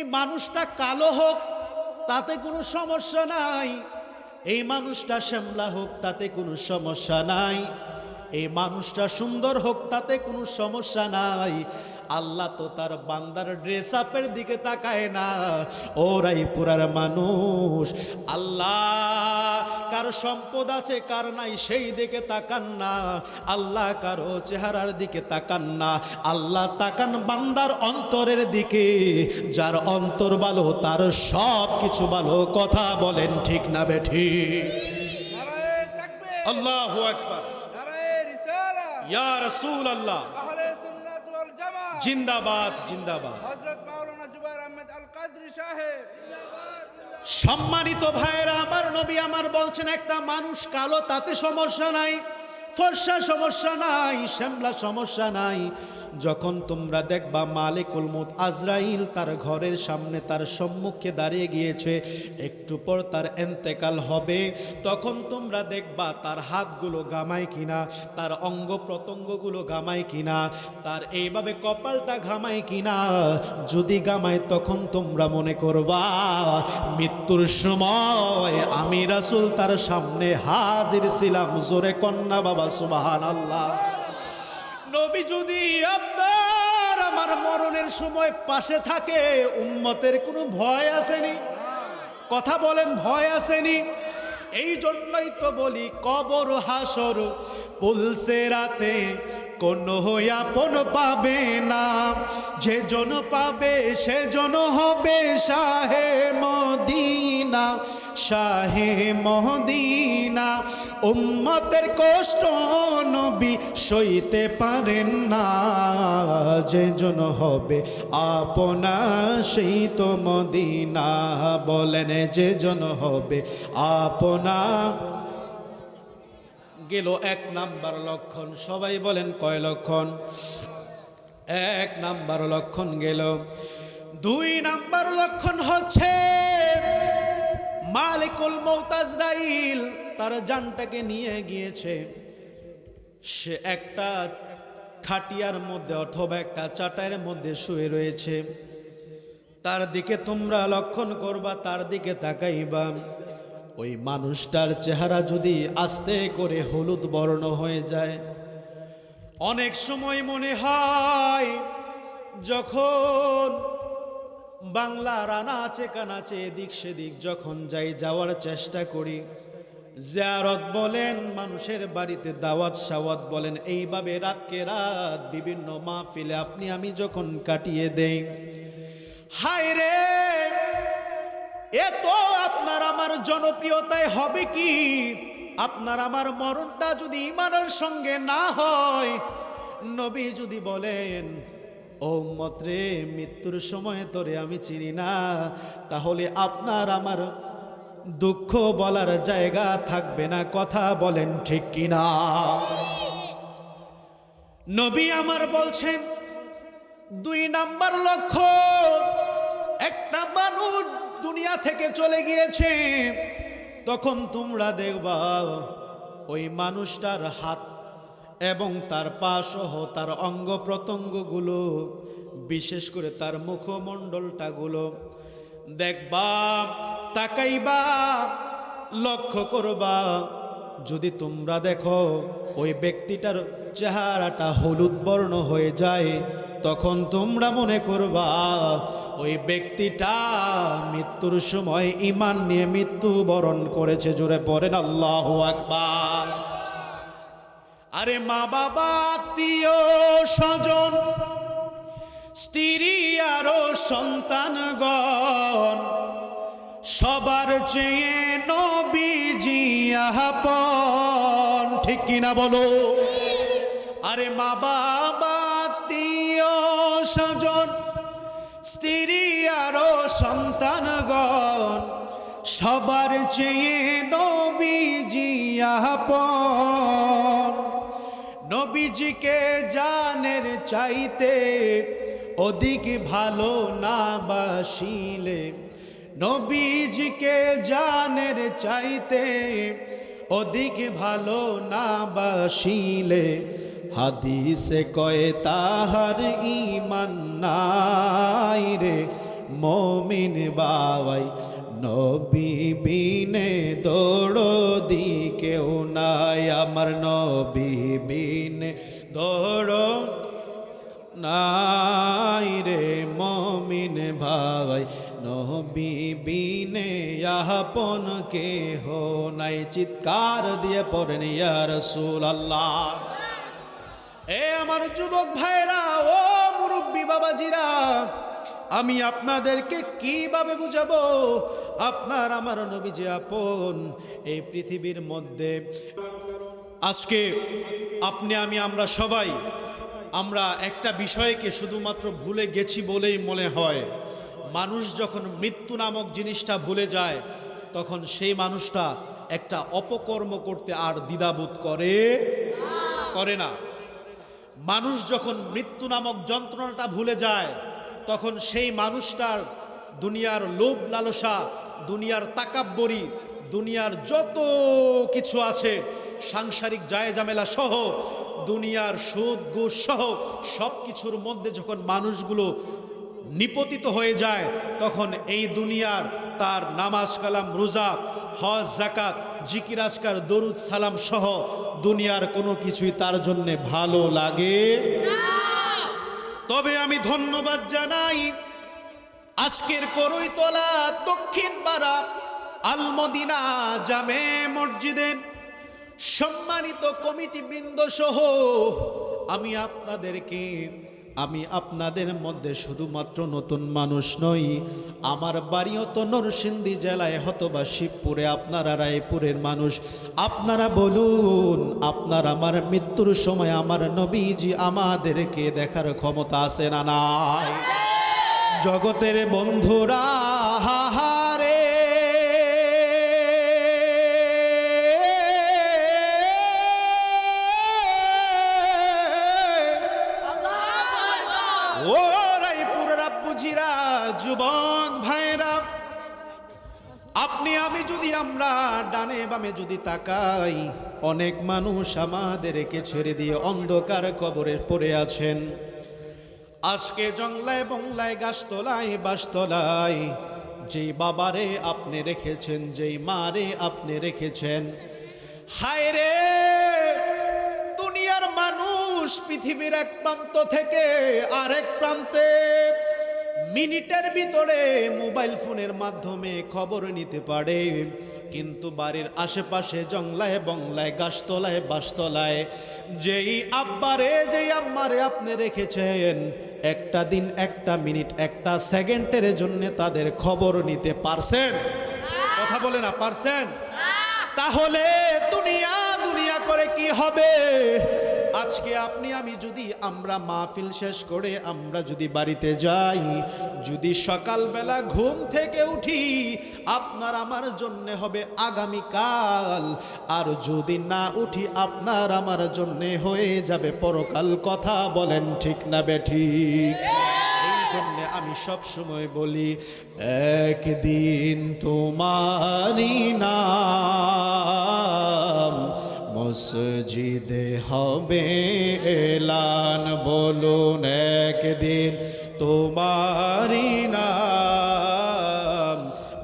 এই মানুষটা কালো হোক, তাতে কোনো সমস্যা নাই। এই মানুষটা শ্যামলা হোক, তাতে কোনো সমস্যা নাই। এই মানুষটা সুন্দর হোক তাতে কোনো সমস্যা নাই। আল্লাহ তো তার বান্দার ড্রেস আপের দিকে তাকায় না। ওরাই পুরার মানুষ আল্লাহ কার সম্পদ আছে কার নাই সেই দিকে তাকান না। আল্লাহ কারও চেহারার দিকে তাকান না। আল্লাহ তাকান বান্দার অন্তরের দিকে। যার অন্তর ভালো তার সব কিছু ভালো। কথা বলেন ঠিক না বেঠি আল্লাহ রিসালা ইয়া রাসূল আল্লাহ জিন্দাবাদ জিন্দাবাদ। হযরত মাওলানা আহমেদ আল কাদরি সাহেব। সম্মানিত ভাইয়েরা আমার নবী আমার বলছেন একটা মানুষ কালো তাতে সমস্যা নাই ফর্সা সমস্যা নাই শ্যামলা সমস্যা নাই যখন তোমরা দেখবা মালিকুল মুত আজরাইল তার ঘরের সামনে তার সম্মুখে দাঁড়িয়ে গিয়েছে, একটু পর তার এন্তেকাল হবে। তখন তোমরা দেখবা তার হাতগুলো গামায় কিনা, তার অঙ্গ প্রত্যঙ্গগুলো গামায় কিনা, তার এইভাবে কপালটা ঘামায় কিনা। যদি গামায় তখন তোমরা মনে করবা, মৃত্যুর সময় আমি রাসুল তার সামনে হাজির ছিলাম। জোরে কন্যা বাবা সুবাহান আল্লাহ নবী যদি আপনার, আমার মরণের সময় পাশে থাকে উন্মতের কোনো ভয় আসেনি? কথা বলেন, ভয় আসেনি? এই জন্যই তো বলি, কবর হাসর, পুলসে রাতে কোন আপন পাবে না। যে জন পাবে, সে জন হবে শাহে মদিনা শাহে মদিনা। উম্মতের কষ্ট নবী সইতে পারেন না। যে জন হবে, আপনা সেই তো মদিনা। বলেন, যে জন হবে, আপনা গেল এক নাম্বার লক্ষণ। সবাই বলেন কয় লক্ষণ? এক নাম্বার লক্ষণ গেল। দুই নাম্বার লক্ষণ হচ্ছে মালিকুল মৌতাজরাইল তার জানটাকে নিয়ে গিয়েছে। সে একটা খাটিয়ার মধ্যে অথবা একটা চাটাইয়ের মধ্যে শুয়ে রয়েছে। তার দিকে তোমরা লক্ষণ করবা, তার দিকে তাকাইবা। ওই মানুষটার চেহারা যদি আস্তে করে হলুদ বর্ণ হয়ে যায়। অনেক সময় মনে হয় যখন বাংলা রানা আছে কানাচে এদিক সেদিক যখন যাই, যাওয়ার চেষ্টা করি। জিয়ারত বলেন, মানুষের বাড়িতে দাওয়াত সাওয়াত বলেন, এইভাবে রাতকে রাত বিভিন্ন মাহফিলে আপনি, আমি যখন কাটিয়ে দেই হায় রে এত আপনার আমার জনপ্রিয়তায় হবে কি? আপনার আমার মরণটা যদি ইমানের সঙ্গে না হয়, নবী যদি বলেন, ও মত্রে মৃত্যুর সময় তোরে আমি চিনি না। তাহলে আপনার আমার দুঃখ বলার জায়গা থাকবে না। কথা বলেন ঠিক কিনা নবী আমার বলছেন, দুই নাম্বার লক্ষ্য, একটা মানুষ দুনিয়া থেকে চলে গিয়েছে। তখন তোমরা দেখবা ওই মানুষটার হাত এবং তার পা সহ তার অঙ্গ প্রত্যঙ্গগুলো, বিশেষ করে তার মুখমণ্ডলটাগুলো দেখবা, তাকাইবা, লক্ষ্য করবা, যদি তোমরা দেখো ওই ব্যক্তিটার চেহারাটা হলুদ বর্ণ হয়ে যায়, তখন তোমরা মনে করবা ওই ব্যক্তিটা মৃত্যুর সময় ইমান নিয়ে মৃত্যু বরণ করেছে, জোরে পড়েন আল্লাহ আকবার। আরে মা বাবা, আত্মীয় স্বজন, স্ত্রী আরও সন্তানগণ, সবার চেয়ে নবীজি আহাপন, ঠিক কিনা বলো? আরে মা বাবা, আত্মীয় স্বজন স্ত্রী আরও সন্তানগণ, সবার চেয়ে নবীজি আপন। নবীজিকে জানের চাইতে অধিক ভালো না বাসিলে। নবীজিকে জানের চাইতে অধিক ভালো না বাসিলে। হাদিসে কয়ে, তাহার ইমান নাই রে মমিন বাবাই। নবী বিনে দৌড়ো দি কেউ নাই, আমার নবী বিনে দৌড়ো নাই রে মমিন ভাই নবী বিনে আপন কে হো নাই, চিৎকার দিয়ে পড়েন, ইয়া রাসূল আল্লাহ এ আমার যুবক ভাইরা ও মুরব্বী বাবাজিরা, আমি আপনাদেরকে কীভাবে বুঝাবো? আপনার, আমার নবী যে আপন এই পৃথিবীর মধ্যে। আজকে আপনি, আমি, আমরা সবাই, আমরা একটা বিষয়কে শুধুমাত্র ভুলে গেছি বলেই মনে হয়। মানুষ যখন মৃত্যু নামক জিনিসটা ভুলে যায়, তখন সেই মানুষটা একটা অপকর্ম করতে আর দ্বিধাবোধ করে করে না। মানুষ যখন মৃত্যু নামক যন্ত্রণাটা ভুলে যায়, তখন সেই মানুষটার দুনিয়ার লোভ লালসা, দুনিয়ার তাকাব্বরি, দুনিয়ার যত কিছু আছে, সাংসারিক জায়জামেলা সহ, দুনিয়ার সুদ, ঘুষ সহ সব কিছুর মধ্যে যখন মানুষগুলো নিপতিত হয়ে যায়, তখন এই দুনিয়ার তার নামাজ কালাম, রোজা, হজ জাকাত জিকির, আজকার, দরুদ, সালাম সহ দুনিয়ার কোনো কিছুই তার জন্যে ভালো লাগে তবে আমি ধন্যবাদ জানাই আজকের করইতলা দক্ষিণ পাড়া আলমদিনা জামে মসজিদের সম্মানিত কমিটি বৃন্দ সহ আমি আপনাদেরকে আমি আপনাদের মধ্যে শুধুমাত্র নতুন মানুষ নই, আমার বাড়িও তো নরসিংদী জেলায় হতবা শিবপুরে, আপনারা রায়পুরের মানুষ। আপনারা বলুন, আপনার আমার মৃত্যুর সময় আমার নবীজি আমাদেরকে দেখার ক্ষমতা আছে না নাই? জগতের বন্ধুরা হাহারে ও রায়পুরের যুবক ভাইরা, আপনি, আমি যদি আমরা ডানে বামে যদি তাকাই, অনেক মানুষ আমাদেরকে ছেড়ে দিয়ে অন্ধকার কবরে পড়ে আছেন। আজকে জংলায় বংলায়, গাছতলায় বাসতলায়, যেই বাবারে আপনি রেখেছেন, যেই মারে আপনি রেখেছেন হায় রে মানুষ পৃথিবীর এক প্রান্ত থেকে আরেক প্রান্তে মিনিটের ভিতরে মোবাইল ফোনের মাধ্যমে খবর নিতে পারে। কিন্তু বাড়ির আশেপাশে জংলায় বংলায় গাছতলায় বাসতলায় যেই আব্বারে যেই আম্মারে আপনি রেখেছেন একটা দিন একটা মিনিট একটা সেকেন্ডের জন্য তাদের খবর নিতে পারছেন? কথা বলে না পারছেন? তাহলে দুনিয়া দুনিয়া করে কি হবে? আজকে আপনি, আমি যদি আমরা মাহফিল শেষ করে আমরা যদি বাড়িতে যাই, যদি সকালবেলা ঘুম থেকে উঠি, আপনার আমার জন্য হবে আগামীকাল। আর যদি না উঠি, আপনার আমার জন্য হয়ে যাবে পরকাল কথা, বলেন ঠিক না এই জন্যে আমি সব সময় বলি, একদিন তোমারি নাম মসজিদে হবে এলান বলুন একদিন তোমারি নাম।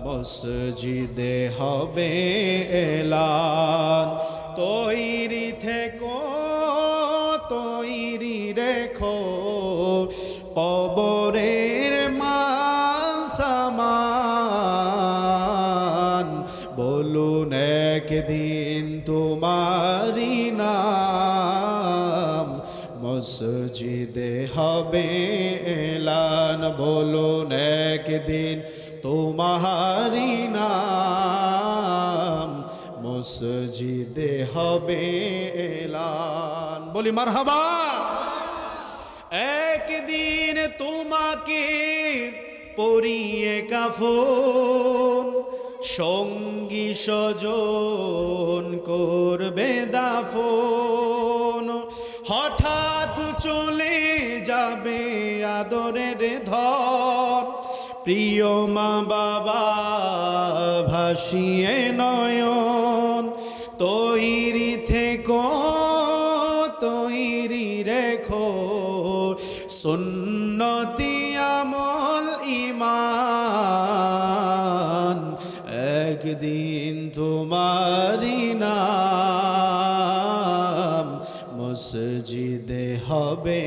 মসজিদে হবে এলান তৈরি মসজিদে হবে এলান বলুন একদিন তোমারি নাম। মসজিদে হবে এলান। বলি মার মারহাবা। একদিন তোমাকে পরিয়ে কাফন, সঙ্গী সজন করবে দাফন। চলে যাবে আদরের ধন। প্রিয় মা বাবা, ভাসিয়ে নয়ন। তৈরি থেকো, তৈরি রেখো। সুন্নতি আমল ইমান একদিন তোমারি হবে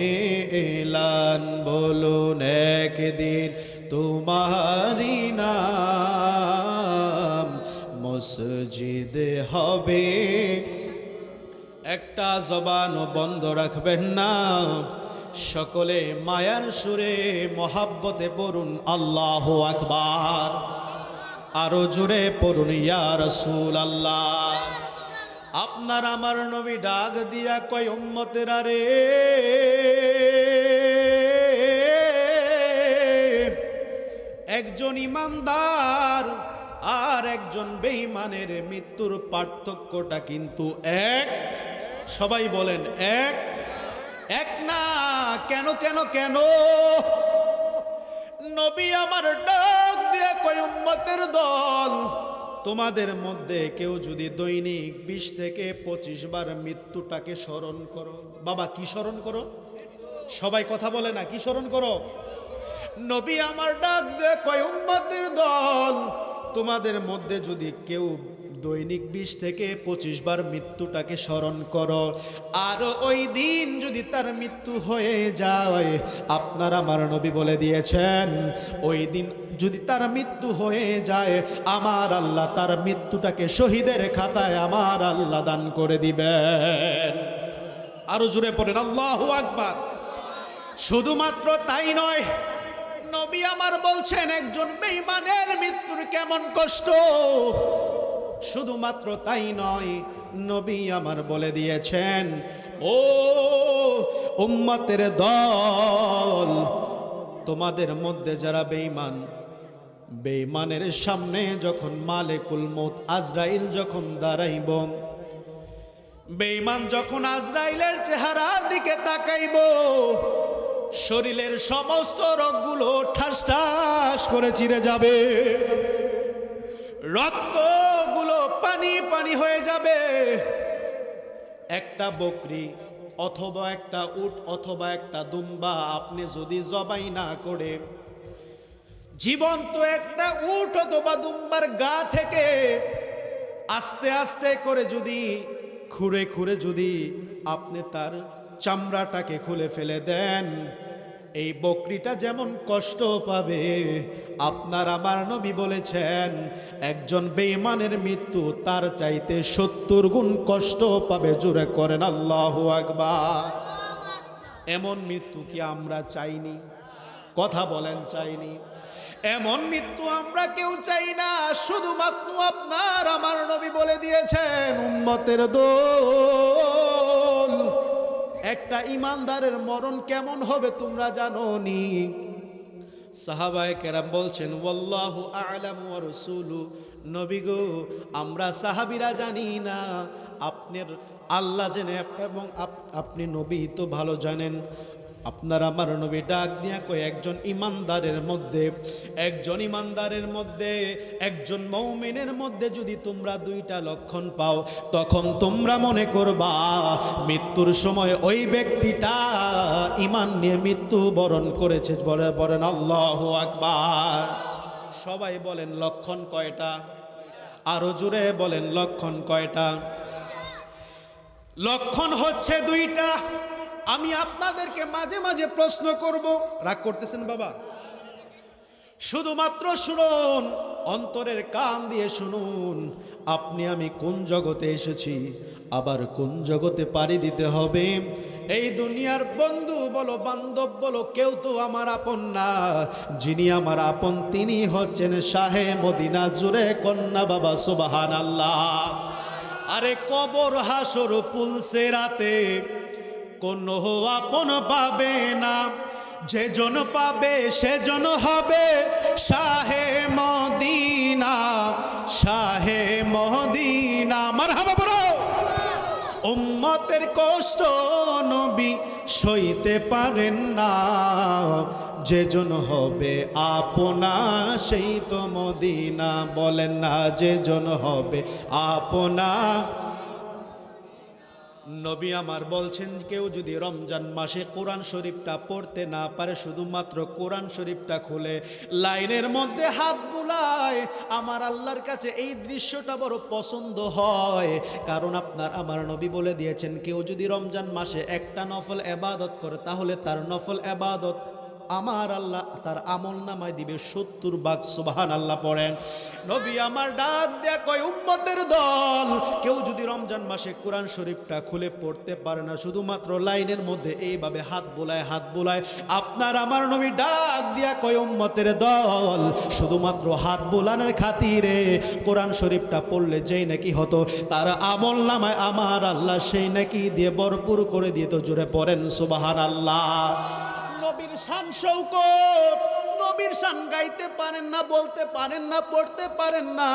এলান? বলুন একদিন তোমারি নাম। মসজিদে হবে। একটা জবানও বন্ধ রাখবেন না। সকলে মায়ার সুরে মহাব্বতে পড়ুন, আল্লাহ আকবার। আরও জুড়ে পড়ুন, ইয়া রসুল আল্লাহ আপনার আমার নবী ডাক দিয়া কয়, উম্মতের রে, একজন ইমানদার আর একজন বেঈমানের মৃত্যুর পার্থক্যটা কিন্তু এক। সবাই বলেন, এক? এক না, কেন কেন কেন? নবী আমার ডাক দিয়ে কয়, উম্মতের দল তোমাদের মধ্যে কেউ যদি দৈনিক বিশ থেকে পঁচিশ বার মৃত্যুটাকে স্মরণ করো। বাবা, কি স্মরণ করো? সবাই কথা বলে না, কি স্মরণ করো? নবী আমার ডাক দে কয় উম্মাদের দল, তোমাদের মধ্যে যদি কেউ দৈনিক বিশ থেকে পঁচিশ বার মৃত্যুটাকে স্মরণ করো। আর ওই দিন যদি তার মৃত্যু হয়ে যায়, আপনার আমার নবী বলে দিয়েছেন, ওই দিন যদি তার মৃত্যু হয়ে যায়, আমার আল্লাহ তার মৃত্যুটাকে শহীদের খাতায় আমার আল্লাহ দান করে দিবেন। আরও জুড়ে পড়েন, আল্লাহ আকবার। শুধুমাত্র তাই নয়, নবী আমার বলছেন, একজন বেঈমানের মৃত্যুর কেমন কষ্ট? শুধুমাত্র তাই নয়, নবী আমার বলে দিয়েছেন, ও উম্মতের দল, তোমাদের মধ্যে যারা বেঈমান, বেঈমানের সামনে যখন মালেকুল মত আজরাইল যখন দাঁড়াইব, বেঈমান যখন আজরাইলের চেহারার দিকে তাকাইব, শরীরের সমস্ত রোগগুলো ঠাস ঠাস করে চিরে যাবে। রক্তগুলো পানি পানি হয়ে যাবে। একটা বকরি অথবা একটা উট অথবা একটা দুম্বা আপনি যদি জবাই না করে, জীবন্ত একটা উট অথবা দুম্বার গা থেকে আস্তে আস্তে করে যদি, খুঁড়ে খুঁড়ে যদি আপনি তার চামড়াটাকে খুলে ফেলে দেন এই বকরিটা যেমন কষ্ট পাবে, আপনার আমার নবী বলেছেন, একজন বেঈমানের মৃত্যু তার চাইতে সত্তর গুণ কষ্ট পাবে, জোরে করেন আল্লাহ আকবার। এমন মৃত্যু কি আমরা চাইনি? কথা বলেন চাইনি। এমন মৃত্যু আমরা কেউ চাই না, শুধুমাত্র আপনার আমার নবী বলে দিয়েছেন, উম্মতের দোল একটা ইমানদারের মরণ কেমন হবে তোমরা জানো নি সাহাবায় কেরাম বলছেন ওল্লাহু আলম রাসূলু। নবী গো, আমরা সাহাবিরা জানি না, আপনার আল্লাহ জেনে এবং আপনি নবী তো ভালো জানেন। আপনার আমার নবী ডাক দিয়া কয়, একজন ইমানদারের মধ্যে, একজন ইমানদারের মধ্যে, একজন মৌমিনের মধ্যে যদি তোমরা দুইটা লক্ষণ পাও, তখন তোমরা মনে করবা, মৃত্যুর সময় ওই ব্যক্তিটা ইমান নিয়ে মৃত্যু বরণ করেছে বলে বলেন আল্লাহ আকবার। সবাই বলেন লক্ষণ কয়টা? আরও জুড়ে বলেন লক্ষণ কয়টা? লক্ষণ হচ্ছে দুইটা। আমি আপনাদেরকে মাঝে মাঝে প্রশ্ন করব। রাগ করতেছেন বাবা? শুধুমাত্র শুনুন, অন্তরের কান দিয়ে শুনুন, আপনি আমি কোন জগতে এসেছি, আবার কোন জগতে পাড়ি দিতে হবে? এই দুনিয়ার বন্ধু বলো, বান্ধব বলো, কেউ তো আমার আপন না। যিনি আমার আপন, তিনি হচ্ছেন শাহে মদিনা জুড়ে কন্যা বাবা সুবাহান আল্লাহ আরে কবর হাসর পুলসে রাতে কোনো আপন পাবে না। যে জন পাবে সেজন হবে শাহে মদিনা শাহে মদিনা। মারহাবা বলো। উম্মতের কষ্ট নবী সইতে পারেন না। যেজন হবে আপনা, সেই তো মদিনা। বলেন না যেজন হবে আপনা। নবী আমার বলছেন, কেউ যদি রমজান মাসে কোরআন শরীফটা পড়তে না পারে, শুধুমাত্র কোরআন শরীফটা খুলে লাইনের মধ্যে হাত বুলায়, আমার আল্লাহর কাছে এই দৃশ্যটা বড় পছন্দ হয়। কারণ আপনার, আমার নবী বলে দিয়েছেন, কেউ যদি রমজান মাসে একটা নফল এবাদত করে, তাহলে তার নফল এবাদত আমার আল্লাহ তার আমল নামায় দিবে সত্তর বাঘ সুবাহান আল্লাহ পড়েন। নবী আমার ডাক দেয়া কয়, উম্মতের দল, কেউ যদি রমজান মাসে কোরআন শরীফটা খুলে পড়তে পারে না, শুধুমাত্র লাইনের মধ্যে এইভাবে হাত বোলায় হাত বোলায়, আপনার আমার নবী ডাক দিয়া কয়, উম্মতের দল, শুধুমাত্র হাত বোলানোর খাতিরে কোরআন শরীফটা পড়লে যেই নাকি হতো, তার আমল নামায় আমার আল্লাহ সেই নাকি দিয়ে ভরপুর করে দিয়ে তো জোরে পড়েন সুবাহান আল্লাহ নবীর শান শৌকত। নবীর শান গাইতে পারেন না, বলতে পারেন না, পড়তে পারেন না।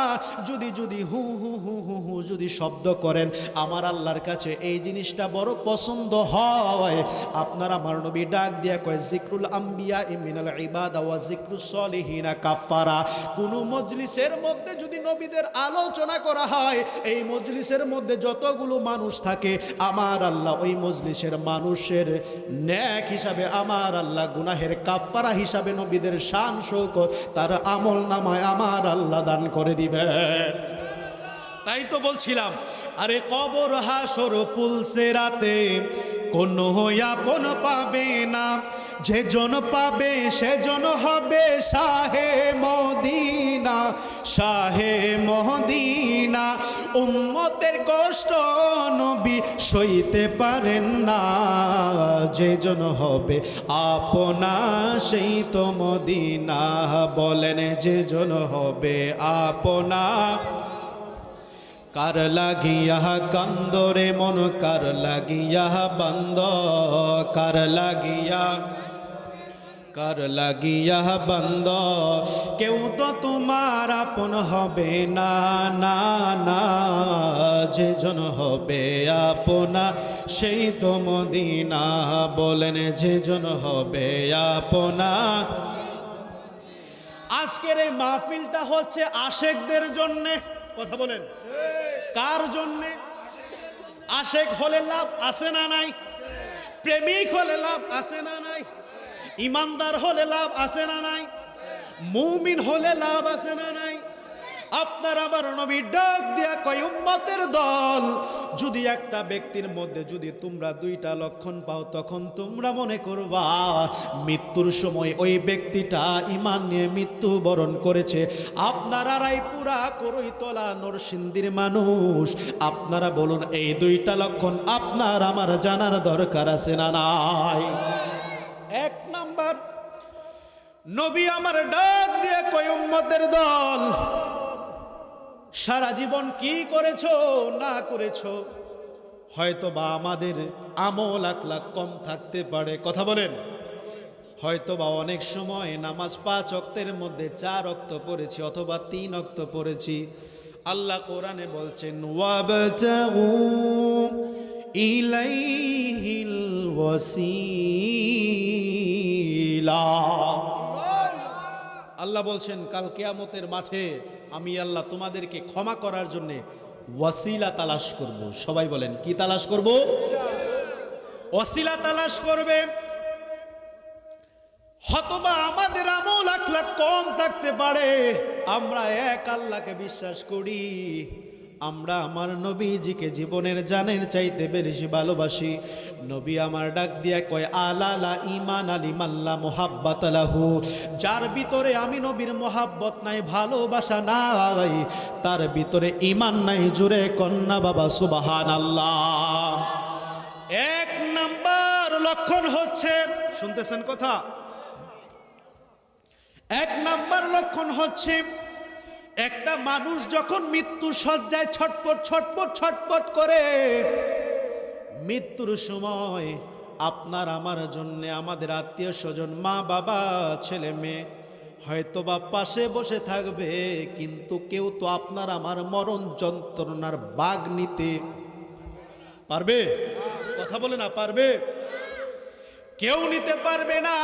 যদি যদি হু হু হু হু হু যদি শব্দ করেন, আমার আল্লাহর কাছে এই জিনিসটা বড় পছন্দ হয়। আপনার আমার নবী ডাক দিয়া কয়, জিক্রুল আম্বিয়া ইমিনাল ইবাদা ওয়া জিক্রু সলিহিনা কাফারা কোন মজলিসের মধ্যে যদি নবীদের আলোচনা করা হয়, এই মজলিসের মধ্যে যতগুলো মানুষ থাকে, আমার আল্লাহ ওই মজলিসের মানুষের ন্যাক হিসাবে, আমার আল্লাহ গুনাহের কাফারা হিসাবে নবীদের শান শৌকত, তার আমল নামায় আমার আল্লাহ দান করে দিবেন। তাই তো বলছিলাম, আরে কবর হাসর পুলসে রাতে কোন আপন পাবে না। যে জন পাবে, সে জন হবে শাহে মদিনা শাহে মদিনা। উম্মতের কষ্ট নবী সইতে পারেন না। যে জন হবে, আপনা সেই তো মদিনা। বলেন যে জন হবে, আপনা কার লাগিয়া কান্দরে মন, কার লাগিয়া বন্দ, কার লাগিয়া কার লাগিয়া বন্দ। কেউ তো তোমার আপন হবে না না না, যে জন হবে আপনা, সেই তো মদিনা বলেন যে জন হবে আপনা। আজকের এই মাহফিলটা হচ্ছে আশেকদের জন্যে, কথা বলেন। কার জন্যে? আশেক হলে লাভ আছে না নাই? প্রেমিক হলে লাভ আছে না নাই? ইমানদার হলে লাভ আছে না নাই? মৌমিন হলে লাভ আছে না নাই? আপনার আমার নবী ডাক দিয়া কয়, উম্মতের দল, যদি একটা ব্যক্তির মধ্যে যদি তোমরা দুইটা লক্ষণ পাও, তখন তোমরা মনে করবা, মৃত্যুর সময় ওই ব্যক্তিটা ইমান নিয়ে মৃত্যু বরণ করেছে। আপনারা রায়পুরা করই তোলা নরসিন্দির মানুষ, আপনারা বলুন, এই দুইটা লক্ষণ আপনার আমার জানার দরকার আছে না নাই? এক নাম্বার, নবী আমার ডাক দিয়ে কয়, উম্মতের দল সারা জীবন কি করেছ, না করেছ? হয়তো বা আমাদের আমল আখলাখ কম থাকতে পারে। কথা বলেন। হয়তো বা অনেক সময় নামাজ পাঁচ অক্তের মধ্যে চার অক্ত পড়েছি অথবা তিন অক্ত পড়েছি। আল্লাহ কোরআনে বলছেন ইলাইহিল আল্লাহ বলছেন, কাল কেয়ামতের মাঠে আমি আল্লাহ তোমাদেরকে ক্ষমা করার জন্য ওয়াসিলা তালাশ করব। সবাই বলেন, কি তালাশ করব? ওয়াসিলা তালাশ করবে। হতবা আমাদের আমল আখলাখ কম থাকতে পারে। আমরা এক আল্লাহকে বিশ্বাস করি। আমরা আমার নবীজিকে জীবনের জানের চাইতে বেশি ভালোবাসি। নবী আমার ডাক দিয়া কয় আলালা ইমান আলী মাল্লা মোহাব্বত আলাহু যার ভিতরে আমি নবীর মোহাব্বত নাই, ভালোবাসা নাই, তার ভিতরে ইমান নাই, জুড়ে কন্যা বাবা সুবাহান আল্লাহ এক নাম্বার লক্ষণ হচ্ছে, শুনতেছেন কথা? এক নাম্বার লক্ষণ হচ্ছে একটা মানুষ যখন মৃত্যু সজ্জায় ছটপট ছটপট ছটপট করে, মৃত্যুর সময় আপনার, আমার জন্য, আমাদের আত্মীয় স্বজন, মা বাবা, ছেলে মেয়ে হয়তো বা পাশে বসে থাকবে, কিন্তু কেউ তো আপনার, আমার মরণ যন্ত্রণার বাগ নিতে পারবে? কথা বলে না, পারবে? কেউ নিতে পারবে না।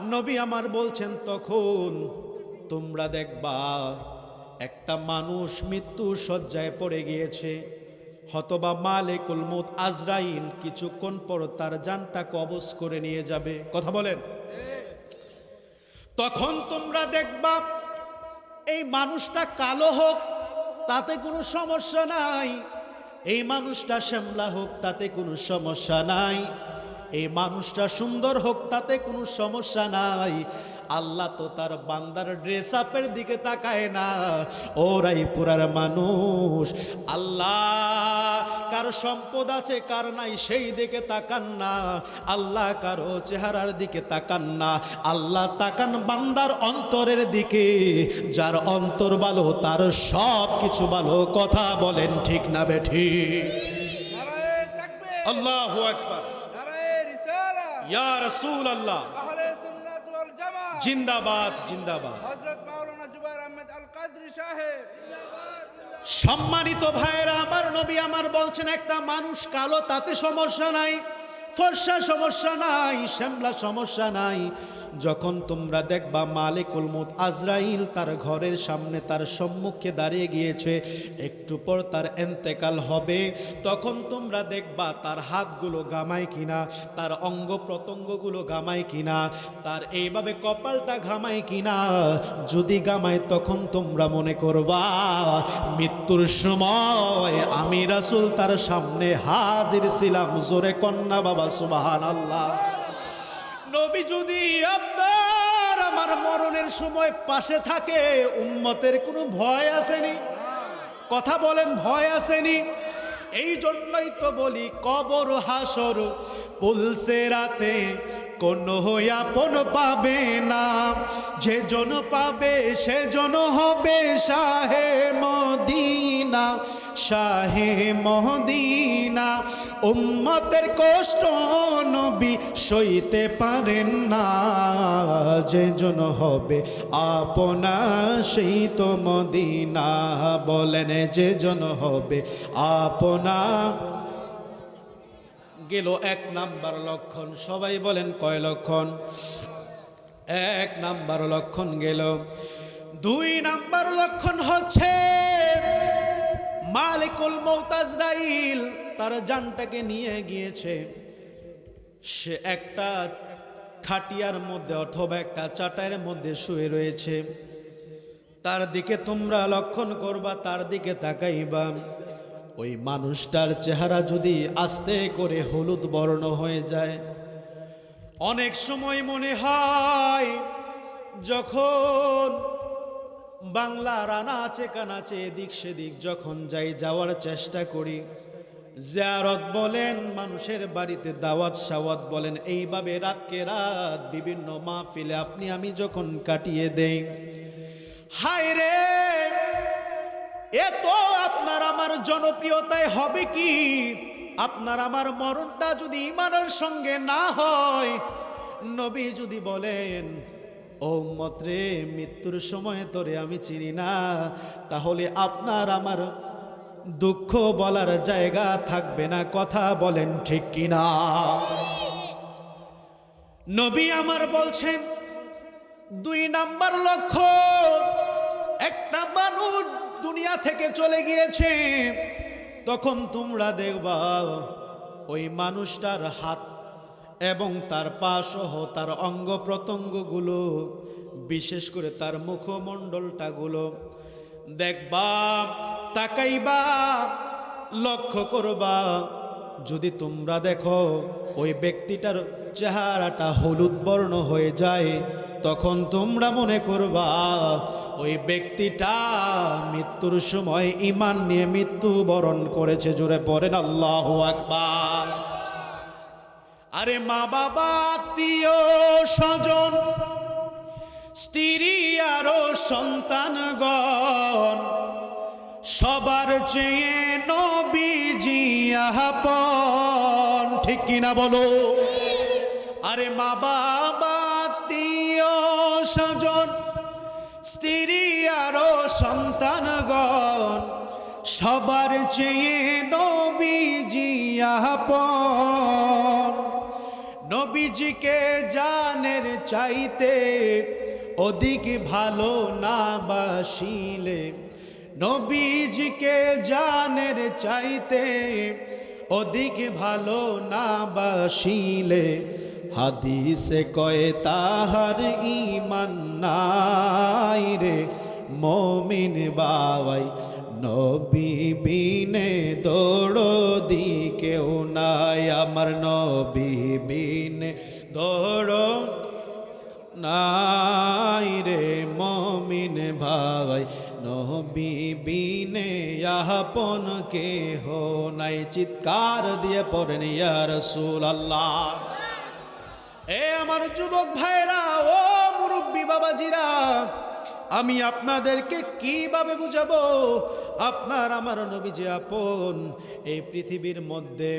নবী আমার বলছেন তখন তোমরা দেখবা, একটা মানুষ মৃত্যু শয্যায় পড়ে গিয়েছে। হতবা মালেকুল মৌত আজরাইল কিছুক্ষণ পর তার যানটা কবজ করে নিয়ে যাবে। কথা বলেন। তখন তোমরা দেখবা, এই মানুষটা কালো হোক, তাতে কোনো সমস্যা নাই। এই মানুষটা শ্যামলা হোক, তাতে কোনো সমস্যা নাই। এই মানুষটা সুন্দর হোক তাতে কোনো সমস্যা নাই। আল্লাহ তো তার বান্দার ড্রেস আপের দিকে তাকায় না। ওরাই পুরার মানুষ আল্লাহ কার সম্পদ আছে কার নাই সেই দিকে তাকান না। আল্লাহ কারও চেহারার দিকে তাকান না। আল্লাহ তাকান বান্দার অন্তরের দিকে। যার অন্তর ভালো তার সব কিছু ভালো। কথা বলেন ঠিক না বেঠি আল্লাহ রিসালা ইয়া রাসূল আল্লাহ আহলে সুন্নাত ওয়াল জামাত। জিন্দাবাদ জিন্দাবাদ। হযরত মাওলানা জুবাইর আহমেদ আল কাদরি সাহেব। সম্মানিত ভাইয়েরা আমার নবী আমার বলছেন একটা মানুষ কালো তাতে সমস্যা নাই ফর্সা সমস্যা নাই শ্যামলা সমস্যা নাই যখন তোমরা দেখবা মালিকুল মুত আজরাইল তার ঘরের সামনে তার সম্মুখে দাঁড়িয়ে গিয়েছে, একটু পর তার এন্তেকাল হবে, তখন তোমরা দেখবা তার হাতগুলো গামায় কিনা, তার অঙ্গ প্রত্যঙ্গগুলো গামায় কিনা, তার এইভাবে কপালটা ঘামায় কিনা, যদি গামায় তখন তোমরা মনে করবা, মৃত্যুর সময় আমি রাসুল তার সামনে হাজির ছিলাম, জোরে কন্যা বাবা সুবাহান আল্লাহ নবী যদি আপনার, আমার মরণের সময় পাশে থাকে উন্মতের কোনো ভয় আসেনি? কথা বলেন, ভয় আসেনি? এই জন্যই তো বলি, কবর হাসর, পুলসে রাতে কোন আপন পাবে না। যে জন পাবে, সে জন হবে শাহে মদিনা শাহে মদিনা। উম্মতের কষ্ট নবী সইতে পারেন না। যে জন হবে, আপনা সেই তো মদিনা। বলেন, যে জন হবে, আপনা গেল এক নাম্বার লক্ষণ। সবাই বলেন কয় লক্ষণ? এক নাম্বার লক্ষণ গেল। দুই নাম্বার লক্ষণ হচ্ছে মালিকুল মৌতাজরাইল তার জানটাকে নিয়ে গিয়েছে। সে একটা খাটিয়ার মধ্যে অথবা একটা চাটাইয়ের মধ্যে শুয়ে রয়েছে। তার দিকে তোমরা লক্ষণ করবা, তার দিকে তাকাইবা। ওই মানুষটার চেহারা যদি আস্তে করে হলুদ বর্ণ হয়ে যায়, অনেক সময় মনে হয় যখন বাংলা রানা আছে কানাচে এদিক সেদিক যখন যাই যাওয়ার চেষ্টা করি, জিয়ারত বলেন, মানুষের বাড়িতে দাওয়াত সাওয়াত বলেন, এইভাবে রাতকে রাত বিভিন্ন মাহফিলে আপনি, আমি যখন কাটিয়ে দেই হায় রে এত আপনার আমার জনপ্রিয়তায় হবে কি? আপনার আমার মরণটা যদি ইমানের সঙ্গে না হয়, নবী যদি বলেন, ও মত্রে মৃত্যুর সময় তোরে আমি চিনি না। তাহলে আপনার আমার দুঃখ বলার জায়গা থাকবে না। কথা বলেন ঠিক কিনা? নবী আমার বলছেন, দুই নাম্বার লক্ষ্য, একটা মানুষ দুনিয়া থেকে চলে গিয়েছে। তখন তোমরা দেখবা ওই মানুষটার হাত এবং তার পা সহ তার অঙ্গ প্রত্যঙ্গগুলো, বিশেষ করে তার মুখমণ্ডলটাগুলো দেখবা, তাকাইবা, লক্ষ্য করবা, যদি তোমরা দেখো ওই ব্যক্তিটার চেহারাটা হলুদ বর্ণ হয়ে যায়, তখন তোমরা মনে করবা ওই ব্যক্তিটা মৃত্যুর সময় ইমান নিয়ে মৃত্যু বরণ করেছে, জোরে পড়েন আল্লাহ আকবার। আরে মা বাবা, আত্মীয় স্বজন, স্ত্রী আরও সন্তানগণ, সবার চেয়ে নবীজি আহাপন, ঠিক কিনা বলো? আরে মা বাবা, আত্মীয় স্বজন স্ত্রী আরও সন্তানগণ, সবার চেয়ে নবীজি আপন। নবীজিকে জানের চাইতে অধিক ভালো না বাসিলে। নবীজিকে জানের চাইতে অধিক ভালো না বাসিলে। হাদিসে কয়ে, তাহার ইমান নাই রে মমিন বাবাই। নবী বিনে দৌড়ো দি কেউ নাই, আমার নবী বিনে দৌড়ো নাই রে মমিন ভাই। নবী বিনে আপন কে হো নাই। চিৎকার দিয়ে পড়েন, ইয়া রসুল আল্লাহ এ আমার যুবক ভাইরা ও মুরব্বী বাবাজিরা, আমি আপনাদেরকে কীভাবে বুঝাবো? আপনার, আমার নবী যে আপন, এই পৃথিবীর মধ্যে